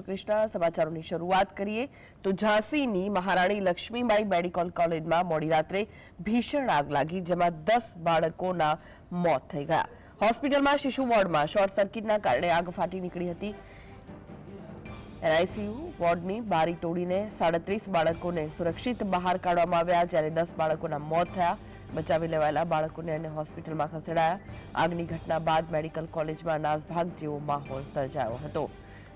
કૃષ્ણ સમાચારોની શરૂઆત કરીએ તો ઝાંસીની મહારાણી લક્ષ્મીબાઈ મેડિકલ કોલેજમાં મોડી રાત્રે ભીષણ આગ લાગી, જેમાં દસ બાળકોના મોત થઈ ગયા. હોસ્પિટલમાં શિશુ વોર્ડમાં શોર્ટ સર્કિટના કારણે આગ ફાટી નીકળી હતી. એનઆઈસીયુ વોર્ડની બારી તોડીને સાડત્રીસ બાળકોને સુરક્ષિત બહાર કાઢવામાં આવ્યા, જ્યારે દસ બાળકોના મોત થયા, બચાવી લેવાયેલા બાળકોને અને હોસ્પિટલમાં ખસેડાયા. આગની ઘટના બાદ મેડિકલ કોલેજમાં નાસભાગ જેવો માહોલ સર્જાયો હતો.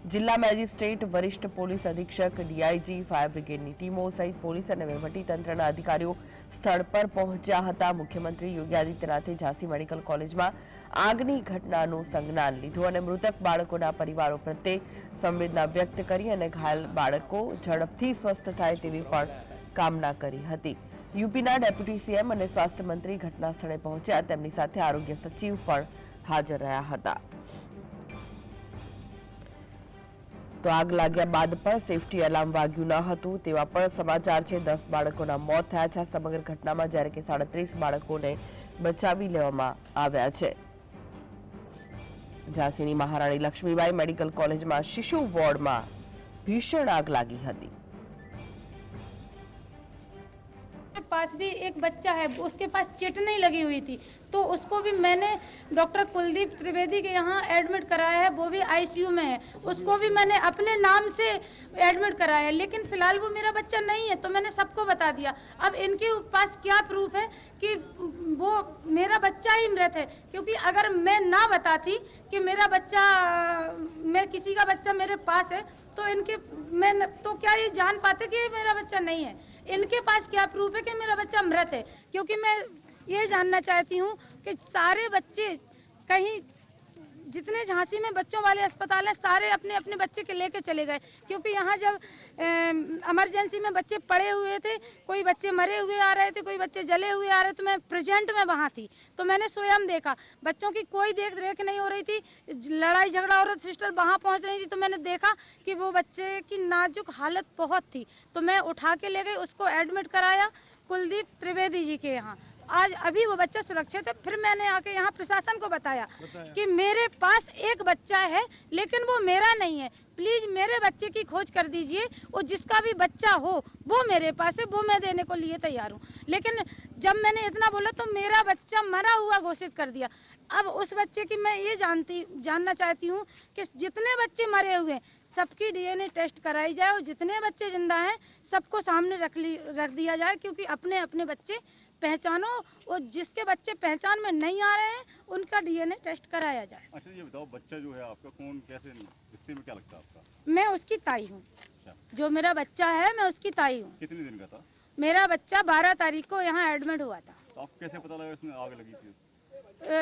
જિલ્લા મેજિસ્ટ્રેટ, વરિષ્ઠ પોલીસ અધિક્ષક, ડીઆઈજી, ફાયર બ્રિગેડની ટીમો સહિત પોલીસ અને વહીવટીતંત્રના અધિકારીઓ સ્થળ પર પહોંચ્યા હતા. મુખ્યમંત્રી યોગી આદિત્યનાથે ઝાંસી મેડિકલ કોલેજમાં આગની ઘટનાનું સંજ્ઞાન લીધું અને મૃતક બાળકોના પરિવારો પ્રત્યે સંવેદના વ્યક્ત કરી અને ઘાયલ બાળકો ઝડપથી સ્વસ્થ થાય તેવી પણ કામના કરી હતી. યુપીના ડેપ્યુટી સીએમ અને સ્વાસ્થ્ય મંત્રી ઘટના સ્થળે પહોંચ્યા. તેમની સાથે આરોગ્ય સચિવ પણ હાજર રહ્યા હતા. તો આગ લાગ્યા બાદ પણ સેફટી એલાર્મ વાગ્યું ન હતું તેવા પણ સમાચાર છે દસ બાળકોના મોત થયા છે આ સમગ્ર ઘટનામાં જ્યારે કે સાડત્રીસ બાળકોને બચાવી લેવામાં આવ્યા છે ઝાંસીની મહારાણી લક્ષ્મીબાઈ મેડિકલ કોલેજમાં શિશુ વોર્ડમાં ભીષણ આગ લાગી હતી मेरे पास भी एक बच्चा है उसके पास चिटनी लगी हुई थी तो उसको भी मैंने डॉक्टर कुलदीप त्रिवेदी के यहाँ एडमिट कराया है, वो भी आईसीयू में है। उसको भी मैंने अपने नाम से एडमिट कराया है, लेकिन फ़िलहाल वो मेरा बच्चा नहीं है तो मैंने सबको बता दिया। अब इनके पास क्या प्रूफ है कि वो मेरा बच्चा ही मृत है? क्योंकि अगर मैं ना बताती कि मेरा बच्चा, मैं किसी का बच्चा मेरे पास है तो इनके, मैं तो क्या ये जान पाते कि मेरा बच्चा नहीं है? इनके पास क्या प्रूफ है कि मेरा बच्चा मृत है? क्योंकि मैं ये जानना चाहती हूँ कि सारे बच्चे कहीं, जितने झांसी में बच्चों वाले अस्पताल हैं, सारे अपने अपने बच्चे के लेके चले गए। क्योंकि यहाँ जब इमरजेंसी में बच्चे पड़े हुए थे, कोई बच्चे मरे हुए आ रहे थे, कोई बच्चे जले हुए आ रहे थे तो मैं प्रेजेंट में वहाँ थी। तो मैंने स्वयं देखा। बच्चों की कोई देख रेख नहीं हो रही थी, लड़ाई झगड़ा हो रहा सिस्टर वहाँ पहुँच रही थी तो मैंने देखा कि वो बच्चे की नाजुक हालत बहुत थी। तो मैं उठा के ले गई, उसको एडमिट कराया, कुलदीप त्रिवेदी जी के यहाँ। आज अभी वो बच्चा सुरक्षित है फिर मैंने आके यहाँ प्रशासन को बताया बताया। कि मेरे पास एक बच्चा है लेकिन वो मेरा नहीं है। प्लीज़ मेरे बच्चे की खोज कर दीजिए और जिसका भी बच्चा हो वो मेरे पास है वो मैं देने को लिए तैयार हूँ। लेकिन जब मैंने इतना बोला तो मेरा बच्चा मरा हुआ घोषित कर दिया। अब उस बच्चे की मैं ये जानती जानना चाहती हूँ कि जितने बच्चे मरे हुए हैं सबकी डीएनए टेस्ट कराई जाए और जितने बच्चे ज़िंदा हैं सबको सामने रख ली रख दिया जाए क्योंकि अपने अपने बच्चे पहचानो और जिसके बच्चे पहचान में नहीं आ रहे हैं उनका डीएनए टेस्ट कराया जाए। अच्छा ये बताओ बच्चा जो है आपका कौन कैसे रिश्ते में क्या लगता है आपका? मैं उसकी ताई हूँ। अच्छा। जो मेरा बच्चा है मैं उसकी ताई हूँ। कितने दिन का था? मेरा बच्चा बारह तारीख को यहाँ एडमिट हुआ था। तो आपको कैसे पता लगा इसमें आग लगी थी?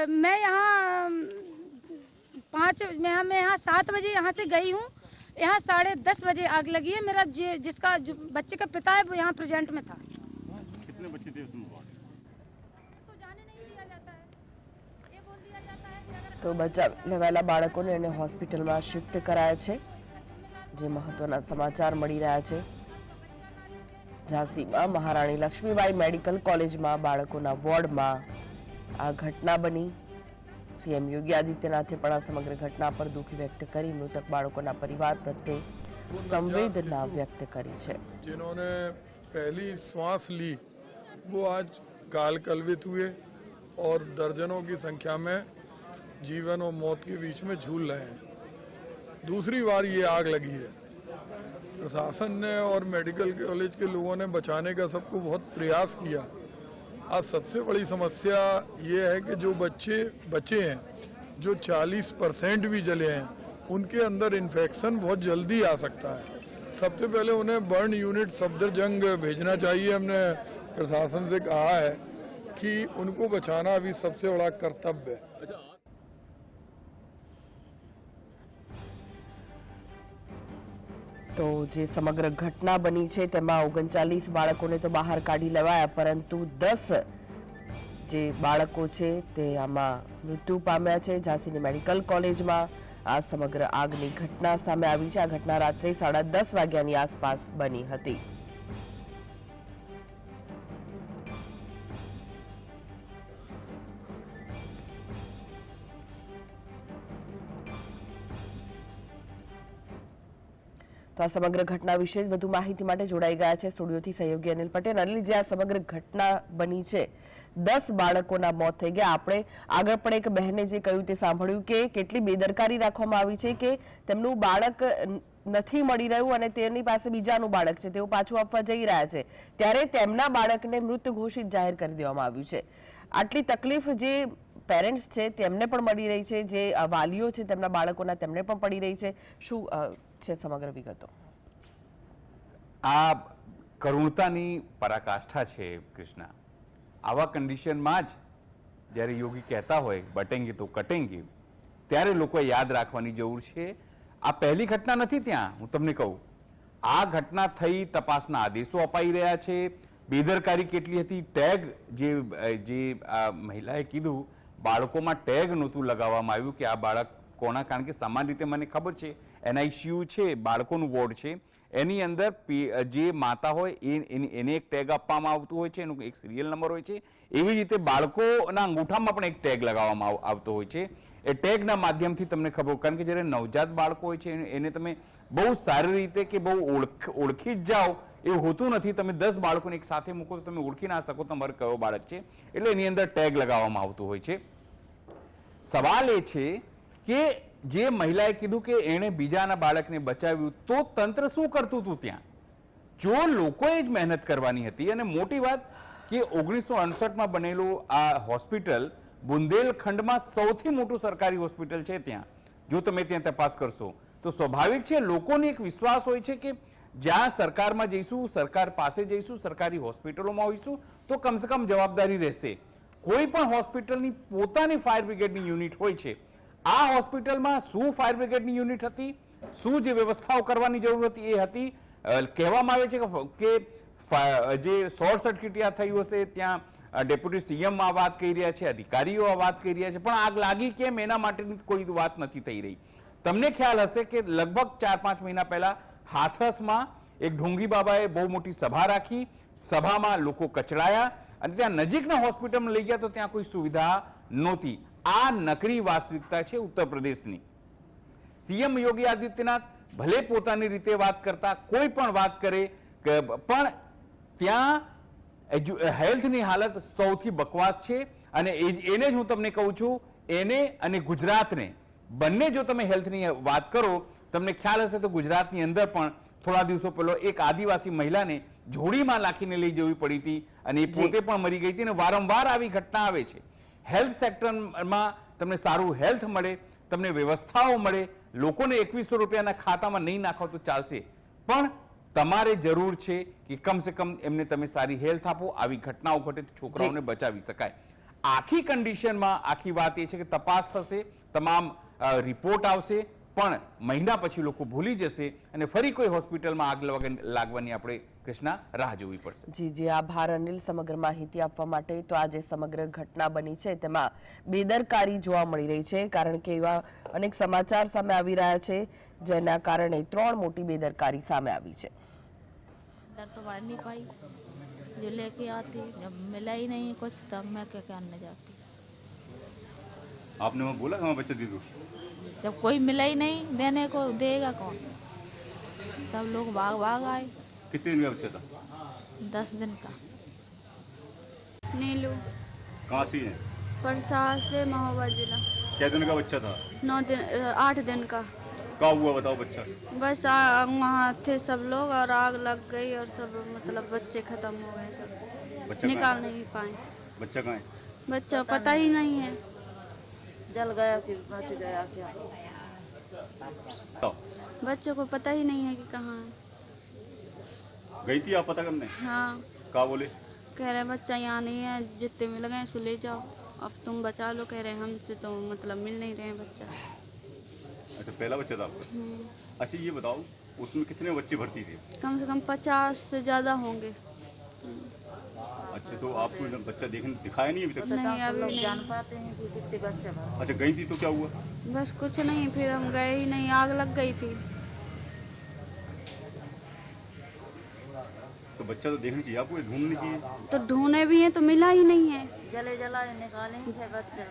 मैं यहाँ पाँच मैं यहाँ सात बजे यहाँ से गई हूँ। यहाँ साढ़े दस बजे आग लगी है मेरा जे- जिसका जो बच्चे का पिता है वो यहाँ प्रेजेंट में था कितने बच्चे थे उसमें वार्ड में? तो जाने नहीं दिया जाता है ये बोल दिया जाता है कि अगर તો બચાવ લેવાયેલા બાળકોને એને હોસ્પિટલમાં શિફ્ટ કરાયા છે જે મહત્વના સમાચાર મળી રહ્યા છે ઝાંસીમાં મહારાણી લક્ષ્મીબાઈ મેડિકલ કોલેજમાં બાળકોના વોર્ડમાં આ ઘટના બની સીએમ યોગી આદિત્યનાથે પણ આ સમગ્ર ઘટના પર દુઃખ વ્યક્ત કરી મૃતક બાળકોના પરિવાર પ્રત્યે સંવેદના વ્યક્ત કરી છે जिन्होंने पहली श्वास ली वो आज काल कलवित हुए और दर्जनों की संख्या में जीवन और मौत के बीच में झूल रहे हैं दूसरी बार ये आग लगी है प्रशासन ने और मेडिकल कॉलेज के लोगों ने बचाने का सबको बहुत प्रयास किया आज सबसे बड़ी समस्या ये है कि जो बच्चे, बचे हैं, जो 40 परसेंट भी जले हैं, उनके अंदर इन्फेक्शन बहुत जल्दी आ सकता है। सबसे पहले उन्हें बर्न यूनिट सफदरजंग भेजना चाहिए, हमने प्रशासन से कहा है कि उनको बचाना अभी सबसे बड़ा कर्तव्य है। તો જે સમગ્ર ઘટના બની છે, તેમાં ઓગણચાલીસ બાળકોને તો બહાર કાઢી લેવાયા, પરંતુ દસ જે બાળકો છે, તે આમાં મૃત્યુ પામ્યા છે. ઝાંસીની મેડિકલ કોલેજમાં આ સમગ્ર આગની ઘટના સામે આવી છે. આ ઘટના રાત્રે સાડા દસ વાગ્યાની આસપાસ બની હતી. તો આ સમગ્ર ઘટના વિશે વધુ માહિતી માટે જોડાઈ ગયા છે સ્ટુડિયોથી સહયોગી અનિલ પટેલ. અનિલ, જે આ સમગ્ર ઘટના બની છે, દસ બાળકોના મોત થઈ ગયા. આપણે આગળ પણ એક બહેને જે કહ્યું તે સાંભળ્યું કે કેટલી બેદરકારી રાખવામાં આવી છે કે તેમનું બાળક નથી મળી રહ્યું અને તેની પાસે બીજાનું બાળક છે. તેઓ પાછું આપવા જઈ રહ્યા છે. ત્યારે તેમના બાળકને મૃત ઘોષિત જાહેર કરી દેવામાં આવ્યું છે. આટલી તકલીફ જે પેરેન્ટ્સ છે તેમને પણ મળી રહી છે, જે વાલીઓ છે તેમના બાળકોના તેમને પણ પડી રહી છે. શું છે સમગ્ર વિગતો? આ કરુણતાની પરાકાષ્ઠા છે કૃષ્ણા. આવા કન્ડિશનમાં જ જ્યારે યોગી કહેતા હોય, બટેંગી તો કટેંગી, ત્યારે લોકોએ યાદ રાખવાની જરૂર છે. આ પહેલી ઘટના નથી ત્યાં, હું તમને કહું. આ ઘટના થઈ તપાસના આદેશો અપાઈ રહ્યા છે. બેદરકારી કેટલી હતી? ટેગ જે જે મહિલાએ કીધું, બાળકોમાં ટેગ નહોતું લગાવવામાં આવ્યું કે આ બાળક કોના? કારણ કે સામાન્ય રીતે મને ખબર છે, એનઆઈસીયુ છે, બાળકોનું વોર્ડ છે. એની અંદર જે માતા હોય એને એક ટેગ આપવામાં આવતું હોય છે, એનું એક સિરિયલ નંબર હોય છે. એવી રીતે બાળકોના અંગૂઠામાં પણ એક ટેગ લગાવવામાં આવતો હોય છે. એ ટેગના માધ્યમથી તમને ખબર, કારણ કે જ્યારે નવજાત બાળકો હોય છે, એને તમે બહુ સારી રીતે કે બહુ ઓળખ, ઓળખી જ જાઓ, એવું હોતું નથી. તમે દસ બાળકોને એક સાથે મૂકો, તો તમે ઓળખી ના શકો તમારે કયો બાળક છે. એટલે એની અંદર ટેગ લગાવવામાં આવતું હોય છે. સવાલ એ છે કે જે મહિલાએ કીધું કે એણે બીજાના બાળકને બચાવ્યું, તો તંત્ર શું કરતું હતું ત્યાં? જો લોકોએ જ મહેનત કરવાની હતી, અને મોટી વાત કે ઓગણીસો અડસઠમાં બનેલું આ હોસ્પિટલ બુંદેલખંડમાં સૌથી મોટું સરકારી હોસ્પિટલ છે ત્યાં. જો તમે ત્યાં તપાસ કરશો, તો સ્વાભાવિક છે, લોકોને એક વિશ્વાસ હોય છે કે જ્યાં સરકારમાં જઈશું, સરકાર પાસે જઈશું, સરકારી હોસ્પિટલોમાં હોઈશું, તો કમસે કમ જવાબદારી રહેશે. કોઈ પણ હોસ્પિટલની પોતાની ફાયર બ્રિગેડની યુનિટ હોય છે આ હોસ્પિટલમાં શું ફાયર બ્રિગેડની યુનિટ હતી, શું જે વ્યવસ્થાઓ કરવાની જરૂર હતી એ હતી. કહેવામાં આવે છે કે જે શોર્ટ સર્કિટ ત્યાં થયું હશે, ત્યાં ડેપ્યુટી સીએમ આ વાત કહી રહ્યા છે, અધિકારીઓ આ વાત કહી રહ્યા છે, પણ આગ લાગી કેમ એના માટેની કોઈ વાત નથી થઈ રહી. તમને ખ્યાલ હશે કે લગભગ ચાર પાંચ મહિના પહેલા હાથરસમાં એક ઢોંગી બાબાએ બહુ મોટી સભા રાખી, સભામાં લોકો કચડાયા, અને ત્યાં નજીકના હોસ્પિટલમાં લઈ ગયા તો ત્યાં કોઈ સુવિધા નહોતી. આ નકરી વાસ્તવિકતા છે ઉત્તર પ્રદેશની. સીએમ યોગી આદિત્યનાથ ભલે પોતાની રીતે વાત કરતા કોઈ પણ વાત કરે કે પણ ત્યાં હેલ્થની હાલત સૌથી બકવાસ છે અને એને જ હું તમને કહું છું એને અને ગુજરાતને. બંને જો તમે હેલ્થની વાત કરો તમને ખ્યાલ હશે તો ગુજરાતની અંદર પણ થોડા દિવસો પહેલો એક આદિવાસી મહિલાને જોડીમાં નાખીને લઈ જવી પડી હતી અને એ પોતે પણ મરી ગઈ હતી અને વારંવાર આવી ઘટના આવે છે. હેલ્થ સેક્ટરમાં તમને સારું હેલ્થ મળે તમને વ્યવસ્થાઓ મળે લોકોને એકવીસો રૂપિયાના ખાતામાં નહીં નાખો તો ચાલશે. પણ તમારે જરૂર છે કે કમસે કમ એમને તમે સારી હેલ્થ આપો આવી ઘટનાઓ ઘટે તો છોકરાઓને બચાવી શકાય. આખી કન્ડિશનમાં આખી વાત એ છે કે તપાસ થશે તમામ રિપોર્ટ આવશે પણ મહિના પછી લોકો ભૂલી જશે અને ફરી કોઈ હોસ્પિટલમાં આગ લાગ- લાગવાની આપણે કૃષ્ણા રાહ જોવી પડશે જી જી આભાર અનિલ સમગ્ર માહિતી આપવા માટે તો આજે સમગ્ર ઘટના બની છે તેમાં બેદરકારી જોવા મળી રહી છે કારણ કે એવા અનેક સમાચાર સામે આવી રહ્યા છે જેના કારણે ત્રણ મોટી બેદરકારી સામે આવી છે डर तो बढ़ नहीं पाई जो लेके आती जब मिला ही नहीं कुछ तब मैं क्या करने जाती आपने वहाँ बोला कि हमारा बच्चा दे दो जब कोई मिला ही नहीं देने को देगा कौन? सब लोग भाग भाग आए। कितने दिन का बच्चा था? दस दिन का। नीलू। कहाँ से है? प्रसाद से महोबा जिला। क्या दिन का बच्चा था? नौ दिन आठ दिन का। कहाँ हुआ बताओ बच्चा? बस वहाँ थे सब लोग और आग लग गई और सब मतलब बच्चे खत्म हो गए सब। बच्चा निकाल नहीं पाए। बच्चा कहाँ है? बच्चा पता ही नहीं है। जल गया कि बच गया क्या? बच्चों को पता ही नहीं है कि कहाँ है। गई थी आप पता करने? हाँ। कहाँ बोले? कह रहे बच्चा यहाँ नहीं है जितने मिल गए सो ले जाओ। अब तुम बचा लो कह रहे हमसे तो मतलब मिल नहीं रहे बच्चा। अच्छा पहला बच्चा था आपका? हम्म, अच्छा ये बताओ उसमें कितने बच्चे भर्ती थे? कम से कम पचास से ज़्यादा होंगे। अच्छा तो आपको बच्चा देखने दिखाया नहीं अभी तक? नहीं अभी नहीं। जान पाते हैं कि कितने बच्चे भर अच्छा गई थी तो क्या हुआ? बस कुछ नहीं फिर हम गए ही नहीं आग लग गई थी। तो बच्चा तो देखना चाहिए आपको ये ढूंढनी चाहिए। तो ढूंढे भी हैं तो मिला ही नहीं है। जले जला निकाले छह बच्चे।